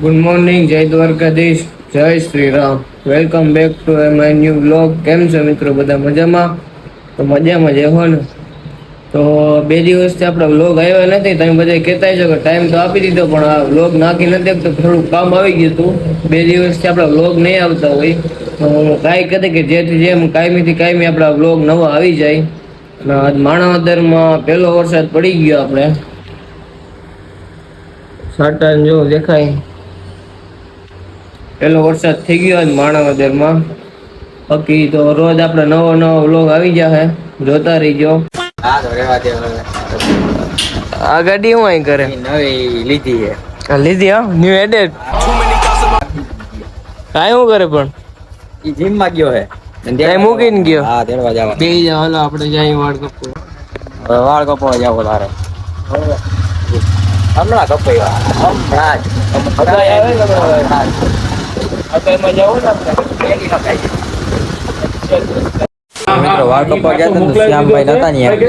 Good morning જય દ્વારકાધીશ જય Shri Ram welcome back to my new blog કેમ છો મિત્રો? બધા મજામાં? તો મજામાં જ હો ને? તો બે દિવસથી આપણા વ્લોગ આવ્યા નથી. તમે બધા કહેતા છો કે ટાઈમ તો આપી દીધો, પણ આ બ્લોગ નાખી નથી તો થોડું કામ આવી ગયું હતું. બે દિવસથી આપણા વ્લોગ નહીં આવતા હોય. તો કાંઈ કહેતે કે જેથી જેમ કાયમીથી કાયમી આપણા વ્લોગ નવા આવી જાય. અને આજ માણાવદરમાં પહેલો વરસાદ પડી ગયો આપણે. સાટા જો દેખાય. પેલો વરસાદ થઈ ગયો આજ માણાવદરમાં. બાકી તો રોજ આપણે નવો નવો વ્લોગ આવી જશે જોતા રહીજો. હા તો રેવા આ ગાડી હું અહીં કરે? નવી લીધી છે. લીધી હા? ન્યુ એડેડ કાંઈ હું કરે પણ? એ જીમમાં ગયો હે ત્યાં મૂકીને ગયો? હા તેડવા જવા બે જા હાલો આપણે જાય વાળ કપો વાળ કપાવા જાવ તારે હમણાં કપાઈ હમણાં જ. મિત્રો વાળ કપાવા ગયા હતા ને શ્યામભાઈ નતા ને યાર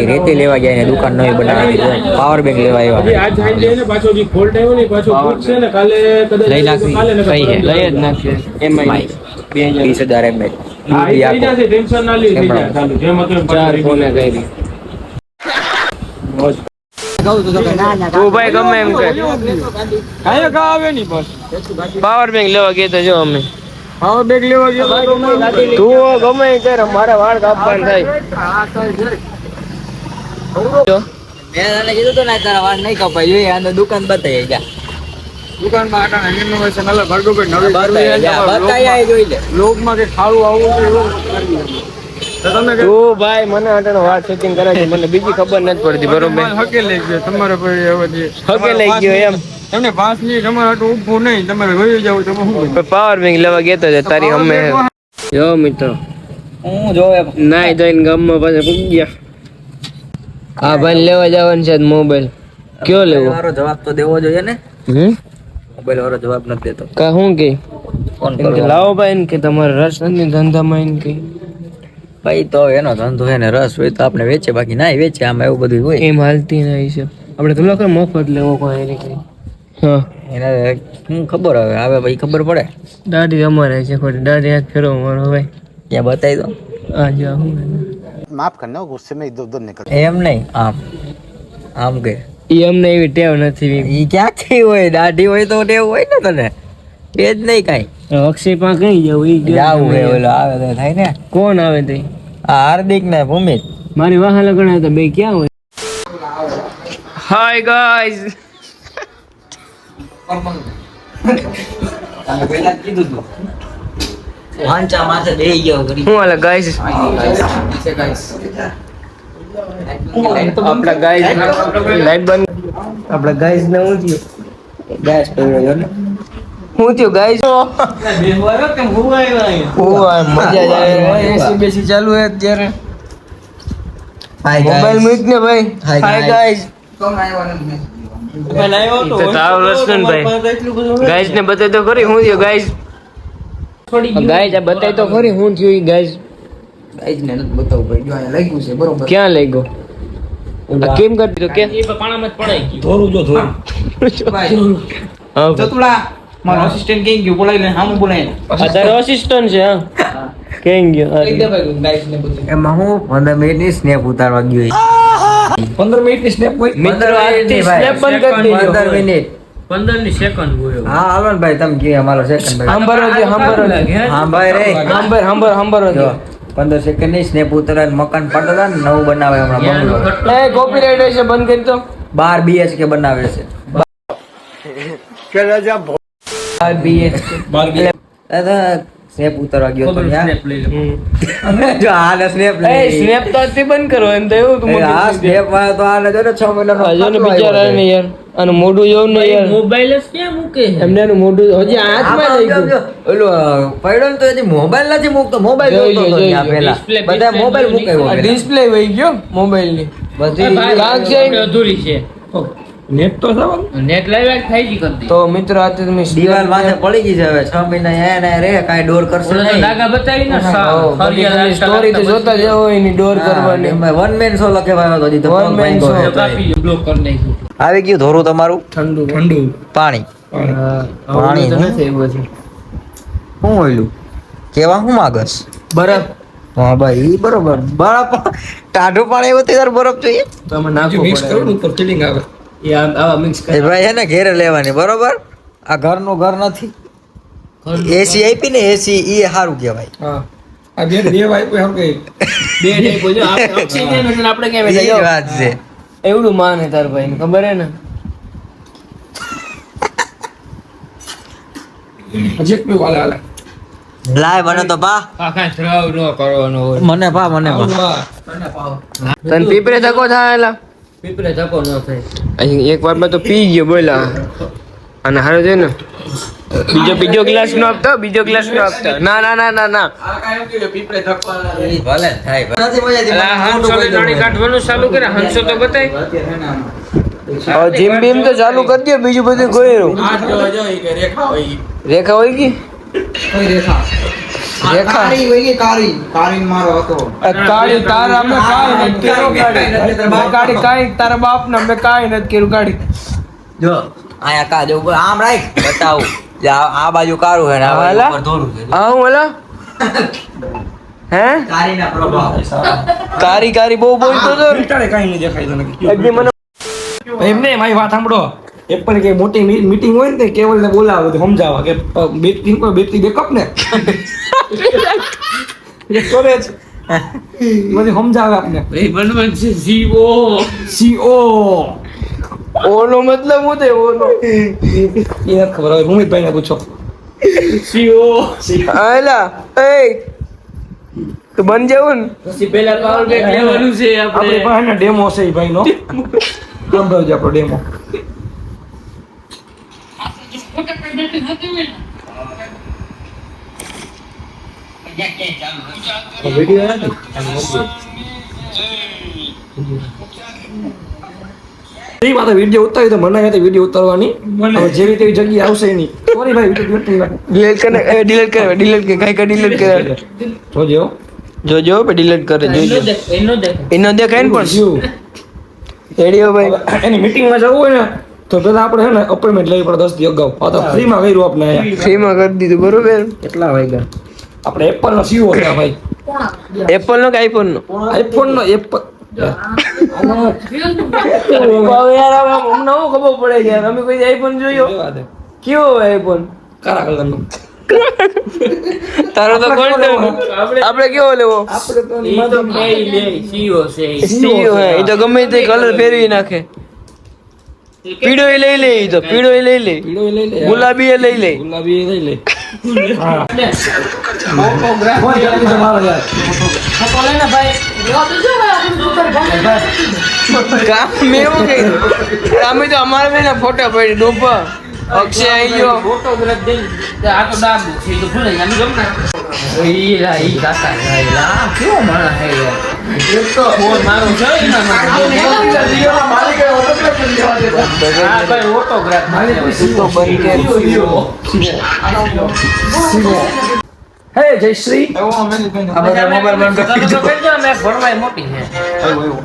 એ રેતી લેવા ગયા ને દુકાન નવી બનાવી દીધી પાવર બેંક લેવા આવ્યા. આજ સાંજે ને પાછો જે ફોલ્ટ આવ્યો ને પાછો પૂછશે ને કાલે કદાચ લઈ? પરમ લઈ જ નાખીએ એમાં બે હજાર. વીસ હજાર એમ હા, એ થઈ જશે, ટેન્શન ના લે, ચાલુ. જેમ એમ કે પાછું કા આવે ગમે એમ કે પાવર બેંક લેવા ગયા તો જો અમે. તું ગમે એમ કર મારા વાળ કાપવાના થાય. મેં તને કીધું તું ને તારા વાળ નહીં કપાય. જોઈએ અંદર દુકાન બતાવી જા. કે જા. બતાવી જોઈ લે. તું ભાઈ મને અટણ વાત સેટિંગ કરે છે મને બીજી ખબર નથી પડતી બરોબર? તમારે પછી હવે જે હકે લઈ ગયો એમ. તમને પાસ મિનિટ તમારે આટલું ઊભું નહીં તમારે વહી જાવ તો હું પાવર બેંક લેવા ગયો તા તારી અમે જો મિત્રો હું જોવે નાઈ જઈને ગામમાં પાછા પૂગી ગયા. હા ભાઈ લેવા જવાનું છે મોબાઈલ. કયો લેવો? મારો જવાબ તો દેવો જોઈએ ને. હમ? મોબાઈલ વાળો જવાબ નથી દેતો. કા શું કે? લાવો ભાઈ ને કે તમારે રસ નથી ધંધામાં એમ કે. ભાઈ તો એનો ધંધો એને રસ હોય તો આપણે વેચે બાકી ના વેચે આમ એવું બધું હોય. એમ હાલતી નહીં છે. આપણે તમને કઈ મફત લેવો કોઈ એની કઈ. હા. એને શું ખબર હવે આવે ભાઈ ખબર પડે. દાઢી અમારે છે ખોટી. દાઢી હાથ ફેરવો મારો ભાઈ ત્યાં બતાવી દો. આ ઉધર નીકળ એમ નહીં આમ. આમ કે. ઈ અમને એવી ટેવ નથી એ ક્યાંથી હોય? દાઢી હોય તો ટેવ હોય ને તને. એ જ નહીં કાંઈ. અક્ષય પા કઈ જવું ઈ ગયો જાવું હોય ઓલો આવે તો થાય ને. કોણ આવે તે? આ હાર્દિક ને ભૂમિત. મારી વાહ લગણા હતા બે ક્યાં હોય? હાય ગાઈઝ તમે પહેલા જ કીધું તું વાંચા માથે બેહી ગયો હું હાલે ગાઈઝ આપડા ગાઈઝ લાઈટ બંધ આપડા ગાઈઝ ને હું થયું? ગેસ પડ્યો ને હું થયું આ મજા બેસી ચાલુ હે અત્યારે. હાય મોબાઈલ મૂક ને ભાઈ? હાય ગાઈસ ગાઈઝ તો તાવ રસન ભાઈ ગાઈઝ ને તો ખરી. હું થયું ગાઈઝ ગાઈઝ આ બતાય તો ખરી. હું થયું ઈ ગાઈઝ ગાઈઝ ને નથી ભાઈ. જો અહીંયા લાગ્યું છે બરોબર. ક્યાં લઈ ગયો કેમ કરતી તો કે? જો મારો અસિસ્ટન્ટ કેમ ગયો? બોલાવી લે હામું બોલાવી અત્યારે અસિસ્ટન્ટ છે હા. કેમ ગયો. એમાં હું પંદર મિનિટની સ્નેપ ઉતારવા ગયો પંદર મિનિટની સ્નેપ હોય મિત્રો, સ્નેપ બંધ કરી. પંદર મિનિટ. પંદરની સેકન્ડ હોય. હા હાલો ને ભાઈ તમે કહો અમારો સેકન્ડ ભાઈ. છે હા. ભાઈ રે. હાંભર હાંભરો છે જો પંદર સેકન્ડની સ્નેપ ઉતારે મકાન પાડતા ને નવું બનાવે હમણાં બંગલો. એ કોપીરાઈટ છે બંધ કરી તો બાર બીએચકે બનાવે છે. બાર BHK. દાદા સ્નેપ ઉતારવા ગયો તો ત્યાં હમ. જો આને સ્નેપ એ સ્નેપ તો આજથી બંધ કરો એમ તો એવું તું આ સ્નેપ વાળો તો જો ને મહિનાનો હજુ ને બિચારા ને યાર આનું મોઢું જોવું ને યાર. મોબાઈલ જ ક્યાં મૂકે એમને એનું મોઢું હજી હાથમાં લઈ જો, જો, ગયું ઓલું પડ્યો ને તો હજી મોબાઈલ નથી મૂકતો મોબાઈલ જોતો હતો ત્યાં પહેલા. બધા display મોબાઈલ આ. ડિસ્પ્લે વહી ગયો મોબાઈલની. બધી કાંક છે અધૂરી છે. નેટ તો નેટ લાઈવ થઈ ગઈ કરતી તો મિત્રો આ તમે દિવાલ માથે પડી ગઈ છે હવે છ મહિના એ ને રે કાઈ ડોર કરશે નહીં. ડાઘા બતાવી ને સાવ સ્ટોરી તો જોતા જ હોય એની ડોર કરવાની. વન મેન શો લખેવાયો તો ભાંગ્યો show. છે. કાપી બ્લોક કરી નાખ્યું. આવી ગયું ધોરું તમારું? ઠંડુ. ઠંડુ. પાણી. પાણી. નથી એવું છે શું ઓયલું કેવા હું માગસ? બરફ. હા ભાઈ બરોબર. બરફ ટાઢું પાણી એવું ત્યારે બરફ જોઈએ. તો અમે નાખો મિક્સ કરો ઉપર ફિલિંગ આવે. એ આવા મિક્સ એ ભાઈ હે ને ઘેરે લેવાની બરોબર? આ ઘરનું ઘર નથી. એસી આપી ને એસી ઈ સારું કહેવાય. હા. આ બે બે વાય કોઈ હમ બે ટાઈપ હોય ઓક્સિજન આપણે કેમ ઈ વાત છે. એવડું માને તાર ભાઈ ખબર હે ને? હજી વાલે લાય મને તો પા ન કરવાનો મને પા મને પા. તને પીપરે ધકો થાય એલા પીપરે ધક્કો ન થાય અહીં એક વાર તો પી ગયો બોલા. અને હારો છે ને બીજો બીજો ગ્લાસ નો આપતો બીજો ગ્લાસ નો આપતો. ના ના ના ના ના. ઈ ભલે થાય નથી મજા હંસો ને નાણી કાઢવાનું ચાલુ કરે હંસો તો બતાય. જીમ બીમ તો ચાલુ કરી દે બીજું બધું કોઈ રેખા હોય. ગઈ કઈ રેખા રેખા. કાળી હોય કાળી. કાળી મારો હતો. કાળી તારા અમે કાઈ નથી કર્યું કાળી કાઈ તારા બાપ. ને અમે કાઈ નથી કર્યું કાળી. જો આયા કા જો આમ રાખ બતાવું. આ આ બાજુ કાળું છે ને આ બાજુ ઉપર ધોળું છે. હા હું ઓલા? હે? પ્રભાવ. કારી કારી બહુ બોલતો તો. તારે કઈ નહીં દેખાય તને એક મને એમ નહીં મારી વાત સાંભળો. એપલ કે મોટી મીટિંગ હોય ને તે કેવલ ને બોલાવે તો સમજાવવા કે બેટરી કોઈ બેટરી બેકઅપ ને સ્ટોરેજ બધી સમજાવે આપને. સીઓ સીઓ ઓનો મતલબ હું તે ઓનો? એ ખબર હવે ભૂમિતભાઈ ને પૂછો આયલા એ તો બન જવું ને? પછી પહેલા પાવર બેક લેવાનું છે આપણે. પાસે ડેમો છે એ ભાઈનો. સાંભળજો આપણો ડેમો એ વાત વીડિયો ઉતારી તો મને હતી વીડિયો ઉતારવાની. હવે જેવી તેવી જગ્યા આવશે નહીં સોરી ભાઈ વીડિયો ડિલીટ કરી. ડિલીટ કરે ડિલીટ કરે ડિલીટ કરે કઈ કઈ ડિલીટ કરે જોજો જોજો ડિલીટ કરે જોજો એનો દેખાય ને પણ. રેડિયો ભાઈ. એની મીટિંગમાં જવું હોય ને તો પેલા આપણે છે ને અપોઇન્ટમેન્ટ લેવી પડે દસ દી અગાઉ. આ તો ફ્રીમાં કર્યું આપણે ફ્રી ફ્રીમાં કરી દીધું બરોબર. કેટલા વાગ્યા? આપણે એપલ નો સીઓ છે ભાઈ. એપલ નો કે આઈફોન નો? આઈફોન નો એપલ હવે યાર હવે અમને શું ખબર પડે છે યાર અમે કોઈ આઈફોન જોયો? કેવો આઈફોન કાળા કલર નો તારો તો આપણે કેવો લેવો? આપણે તો એ તો ગમે તે કલર ફેરવી નાખે. પીળો એ લઈ લે એ તો પીળો એ લઈ લે ગુલાબી એ લઈ લે. ગુલાબી એ લઈ લે. ફોન તો મારો. અમે તો અમારે ના ફોટા પડી ડોપા અક્ષય આવી ગયો. મારી કોઈ સીઓ બની કે હે જયશ્રી બધા મોબાઈલ બંધ કરી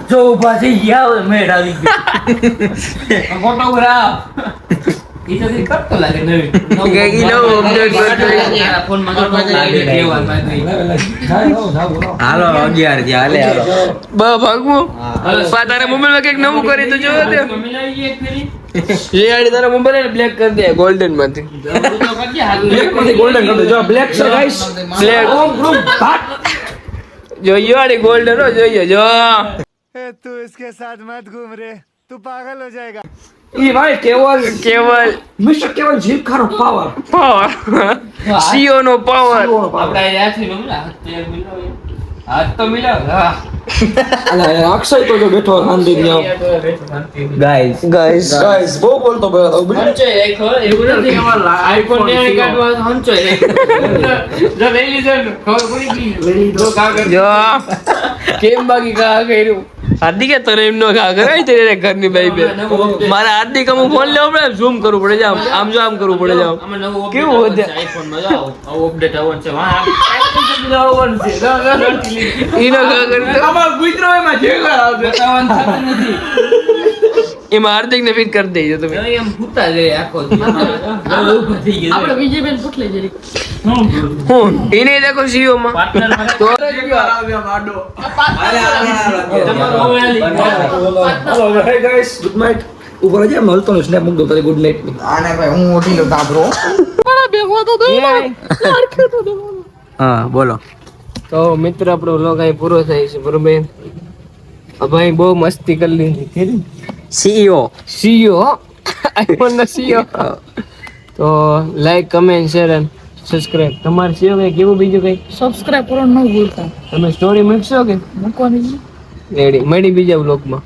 જો ઊભા થઈ ગયા હોય મેળ આવી ગયો. ફોટોગ્રાફ હાલો અગિયારથી હાલે હાલો. બ ભાગવું? પા તારા મોબાઈલમાં કંઈક નવું કરી તો જોયો તે. એ આડી તારા મોબાઈલ ને બ્લેક કરી દે ગોલ્ડન માંથી બ્લેક માંથી ગોલ્ડન કરી દો જો બ્લેક છે ગાઈસ બ્લેક જોઈએ આડી ગોલ્ડન હો જોઈએ જો तू इसके साथ मत घूम रे तू पागल हो जाएगा ઈ ભાઈ કેવલ કેવલ મિસ્ટર કેવલ જીવ ખારો પાવર પાવર સીઓ નો પાવર હાથ તો મિલાવ હા. અક્ષય તો જો બેઠો શાંતિ ગાઈસ ગાઈસ ગાઈસ બહુ બોલતો ભાઈ આઈફોન ને કાઢવા હંચોય જો લઈ લીધો ને ખબર પડી ગઈ. જો. કાગળ. જો કેમ બાકી કા કર્યું? હાર્દિક તને એમ નો કરાય તે ઘરની બાઈ બે. મારે હાર્દિક અમુક ફોન લેવો પડે ઝૂમ કરવું પડે જામ આમ જો આમ કરવું પડે જામ કેવું વધે ઈનો કા કરી અમાર ગુજરો એમાં જેલા આવશે એમાં હાર્દિક ને ફિટ કરી દેજો તમે. એમ ભૂતા જાય આખો આપણે વિજયબેન પૂછલી જરી. હું? એને દેખો સીઓ માં તો હાલો હેલો ગાઈસ ગુડ નાઈટ ઉપર જે મળતો ને સ્નેપ મૂક દો તારી ગુડ નાઈટ આને ભાઈ હું ઉઠી લઉં તાબરો હા બોલો. તો મિત્ર આપણો વ્લોગ અહીં પૂરો થાય છે બરોબર? ભાઈ બહુ મસ્તી કરી લીધી. સીઈઓ. સીઓ આઈફોન ના સીઓ તો like comment share and subscribe તમારે સીઓ કઈ? કેવું બીજું કઈ? સબસ્ક્રાઇબ કરવાનું ન ભૂલતા. તમે સ્ટોરી મૂકશો કે? મૂકવાની રેડી મળી બીજા વ્લોગમાં